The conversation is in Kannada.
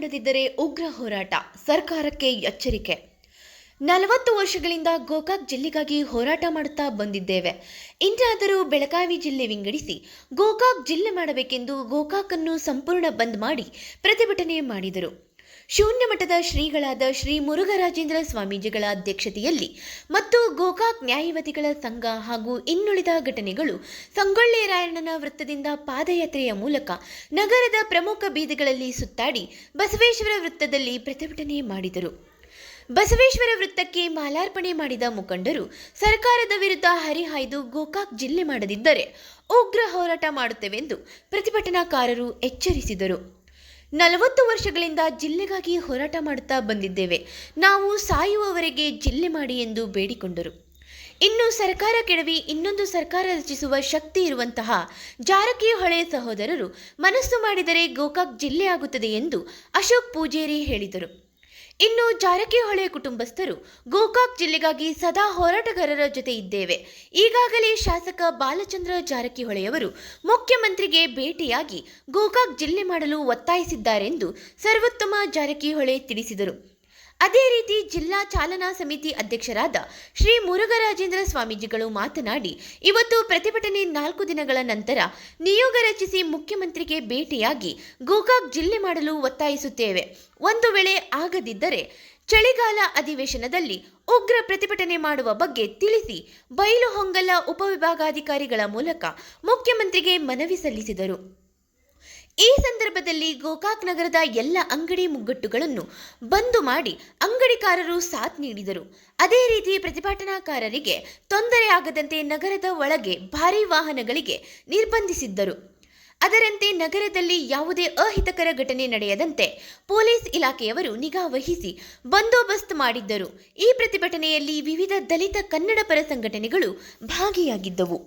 ಮಾಡದಿದ್ದರೆ ಉಗ್ರ ಹೋರಾಟ, ಸರ್ಕಾರಕ್ಕೆ ಎಚ್ಚರಿಕೆ. ನಲವತ್ತು ವರ್ಷಗಳಿಂದ ಗೋಕಾಕ್ ಜಿಲ್ಲೆಗಾಗಿ ಹೋರಾಟ ಮಾಡುತ್ತಾ ಬಂದಿದ್ದೇವೆ. ಇಂದಾದರೂ ಬೆಳಗಾವಿ ಜಿಲ್ಲೆ ವಿಂಗಡಿಸಿ ಗೋಕಾಕ್ ಜಿಲ್ಲೆ ಮಾಡಬೇಕೆಂದು ಗೋಕಾಕನ್ನು ಸಂಪೂರ್ಣ ಬಂದ್ ಮಾಡಿ ಪ್ರತಿಭಟನೆ ಮಾಡಿದರು. ಶೂನ್ಯ ಮಠದ ಶ್ರೀಗಳಾದ ಶ್ರೀ ಮುರುಘರಾಜೇಂದ್ರ ಸ್ವಾಮೀಜಿಗಳ ಅಧ್ಯಕ್ಷತೆಯಲ್ಲಿ ಮತ್ತು ಗೋಕಾಕ್ ನ್ಯಾಯವತಿಗಳ ಸಂಘ ಹಾಗೂ ಇನ್ನುಳಿದ ಘಟನೆಗಳು ಸಂಗೊಳ್ಳಿ ರಾಯಣ್ಣನ ವೃತ್ತದಿಂದ ಪಾದಯಾತ್ರೆಯ ಮೂಲಕ ನಗರದ ಪ್ರಮುಖ ಬೀದಿಗಳಲ್ಲಿ ಸುತ್ತಾಡಿ ಬಸವೇಶ್ವರ ವೃತ್ತದಲ್ಲಿ ಪ್ರತಿಭಟನೆ ಮಾಡಿದರು. ಬಸವೇಶ್ವರ ವೃತ್ತಕ್ಕೆ ಮಾಲಾರ್ಪಣೆ ಮಾಡಿದ ಮುಖಂಡರು ಸರ್ಕಾರದ ವಿರುದ್ಧ ಹರಿಹಾಯ್ದು ಗೋಕಾಕ್ ಜಿಲ್ಲೆ ಮಾಡದಿದ್ದರೆ ಉಗ್ರ ಹೋರಾಟ ಮಾಡುತ್ತೇವೆಂದು ಪ್ರತಿಭಟನಾಕಾರರು ಎಚ್ಚರಿಸಿದರು. ನಲವತ್ತು ವರ್ಷಗಳಿಂದ ಜಿಲ್ಲೆಗಾಗಿ ಹೋರಾಟ ಮಾಡುತ್ತಾ ಬಂದಿದ್ದೇವೆ. ನಾವು ಸಾಯುವವರೆಗೆ ಜಿಲ್ಲೆ ಮಾಡಿ ಎಂದು ಬೇಡಿಕೊಂಡರು. ಇನ್ನು ಸರ್ಕಾರ ಕೆಡವಿ ಇನ್ನೊಂದು ಸರ್ಕಾರ ರಚಿಸುವ ಶಕ್ತಿ ಇರುವಂತಹ ಜಾರಕಿಹೊಳೆ ಸಹೋದರರು ಮನಸ್ಸು ಮಾಡಿದರೆ ಗೋಕಾಕ್ ಜಿಲ್ಲೆ ಆಗುತ್ತದೆ ಎಂದು ಅಶೋಕ್ ಪೂಜೇರಿ ಹೇಳಿದರು. ಇನ್ನು ಜಾರಕಿಹೊಳಿ ಕುಟುಂಬಸ್ಥರು ಗೋಕಾಕ್ ಜಿಲ್ಲೆಗಾಗಿ ಸದಾ ಹೋರಾಟಗಾರರ ಜೊತೆ ಇದ್ದೇವೆ. ಈಗಾಗಲೇ ಶಾಸಕ ಬಾಲಚಂದ್ರ ಜಾರಕಿಹೊಳೆಯವರು ಮುಖ್ಯಮಂತ್ರಿಗೆ ಭೇಟಿಯಾಗಿ ಗೋಕಾಕ್ ಜಿಲ್ಲೆ ಮಾಡಲು ಒತ್ತಾಯಿಸಿದ್ದಾರೆಂದು ಸರ್ವೋತ್ತಮ ಜಾರಕಿಹೊಳಿ ತಿಳಿಸಿದರು. ಅದೇ ರೀತಿ ಜಿಲ್ಲಾ ಚಾಲನಾ ಸಮಿತಿ ಅಧ್ಯಕ್ಷರಾದ ಶ್ರೀ ಮುರುಘರಾಜೇಂದ್ರ ಸ್ವಾಮೀಜಿಗಳು ಮಾತನಾಡಿ, ಇವತ್ತು ಪ್ರತಿಭಟನೆ ನಾಲ್ಕು ದಿನಗಳ ನಂತರ ನಿಯೋಗ ರಚಿಸಿ ಮುಖ್ಯಮಂತ್ರಿಗೆ ಭೇಟಿಯಾಗಿ ಗೋಕಾಕ್ ಜಿಲ್ಲೆ ಮಾಡಲು ಒತ್ತಾಯಿಸುತ್ತೇವೆ. ಒಂದು ವೇಳೆ ಆಗದಿದ್ದರೆ ಚಳಿಗಾಲ ಅಧಿವೇಶನದಲ್ಲಿ ಉಗ್ರ ಪ್ರತಿಭಟನೆ ಮಾಡುವ ಬಗ್ಗೆ ತಿಳಿಸಿ ಬೈಲು ಹೊಂಗಲ ಉಪವಿಭಾಗಾಧಿಕಾರಿಗಳ ಮೂಲಕ ಮುಖ್ಯಮಂತ್ರಿಗೆ ಮನವಿ ಸಲ್ಲಿಸಿದರು. ಈ ಸಂದರ್ಭದಲ್ಲಿ ಗೋಕಾಕ್ ನಗರದ ಎಲ್ಲ ಅಂಗಡಿ ಮುಗ್ಗಟ್ಟುಗಳನ್ನು ಬಂದು ಮಾಡಿ ಅಂಗಡಿಕಾರರು ಸಾಥ್ ನೀಡಿದರು. ಅದೇ ರೀತಿ ಪ್ರತಿಭಟನಾಕಾರರಿಗೆ ತೊಂದರೆಯಾಗದಂತೆ ನಗರದ ಒಳಗೆ ಭಾರೀ ವಾಹನಗಳಿಗೆ ನಿರ್ಬಂಧಿಸಿದ್ದರು. ಅದರಂತೆ ನಗರದಲ್ಲಿ ಯಾವುದೇ ಅಹಿತಕರ ಘಟನೆ ನಡೆಯದಂತೆ ಪೊಲೀಸ್ ಇಲಾಖೆಯವರು ನಿಗಾ ವಹಿಸಿ ಬಂದೋಬಸ್ತ್ ಮಾಡಿದ್ದರು. ಈ ಪ್ರತಿಭಟನೆಯಲ್ಲಿ ವಿವಿಧ ದಲಿತ ಕನ್ನಡ ಪರ ಸಂಘಟನೆಗಳು ಭಾಗಿಯಾಗಿದ್ದವು.